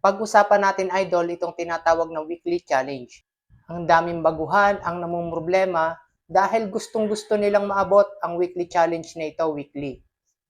Pag-usapan natin idol itong tinatawag na weekly challenge. Ang daming baguhan ang namumroblema dahil gustong gusto nilang maabot ang weekly challenge na ito weekly.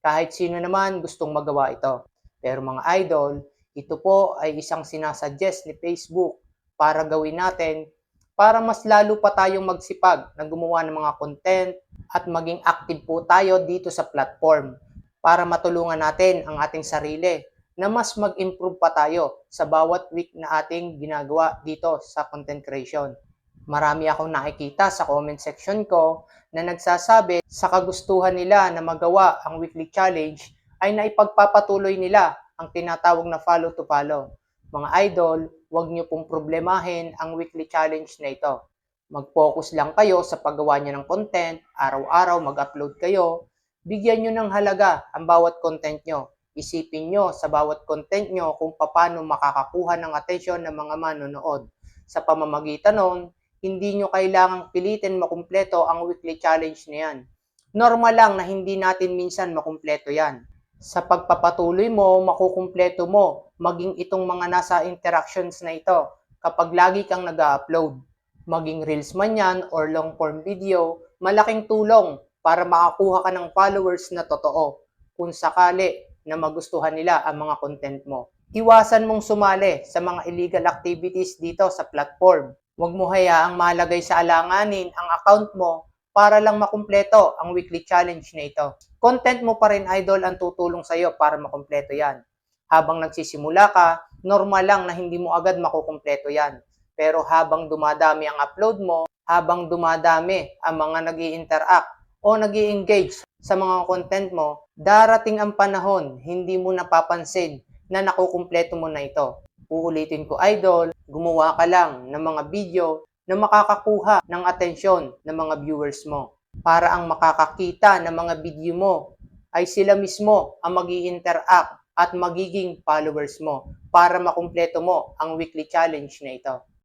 Kahit sino naman gustong magawa ito. Pero mga idol, ito po ay isang sinasuggest ni Facebook para gawin natin para mas lalo pa tayong magsipag na gumawa ng mga content at maging active po tayo dito sa platform para matulungan natin ang ating sarili na mas mag-improve pa tayo sa bawat week na ating ginagawa dito sa content creation. Marami akong nakikita sa comment section ko na nagsasabi sa kagustuhan nila na magawa ang weekly challenge ay naipagpapatuloy nila ang tinatawag na follow to follow. Mga idol, huwag niyo pong problemahin ang weekly challenge na ito. Mag-focus lang kayo sa paggawa niyo ng content, araw-araw mag-upload kayo, bigyan nyo ng halaga ang bawat content nyo. Isipin nyo sa bawat content nyo kung paano makakakuha ng atensyon ng mga manonood. Sa pamamagitan nun, hindi nyo kailangang pilitin makumpleto ang weekly challenge na yan. Normal lang na hindi natin minsan makumpleto yan. Sa pagpapatuloy mo, makukumpleto mo maging itong mga nasa interactions na ito kapag lagi kang nag-upload. Maging reels man yan or long form video, malaking tulong para makakuha ka ng followers na totoo kung sakali na magustuhan nila ang mga content mo. Iwasan mong sumali sa mga illegal activities dito sa platform. Huwag mo hayaang malagay sa alanganin ang account mo para lang makumpleto ang weekly challenge na ito. Content mo pa rin idol ang tutulong sa iyo para makumpleto yan. Habang nagsisimula ka, normal lang na hindi mo agad makukumpleto yan. Pero habang dumadami ang upload mo, habang dumadami ang mga nag interact o nag engage sa mga content mo, darating ang panahon, hindi mo napapansin na nakukumpleto mo na ito. Uulitin ko idol, gumawa ka lang ng mga video na makakakuha ng atensyon ng mga viewers mo. Para ang makakakita ng mga video mo ay sila mismo ang mag interact at magiging followers mo para makumpleto mo ang weekly challenge na ito.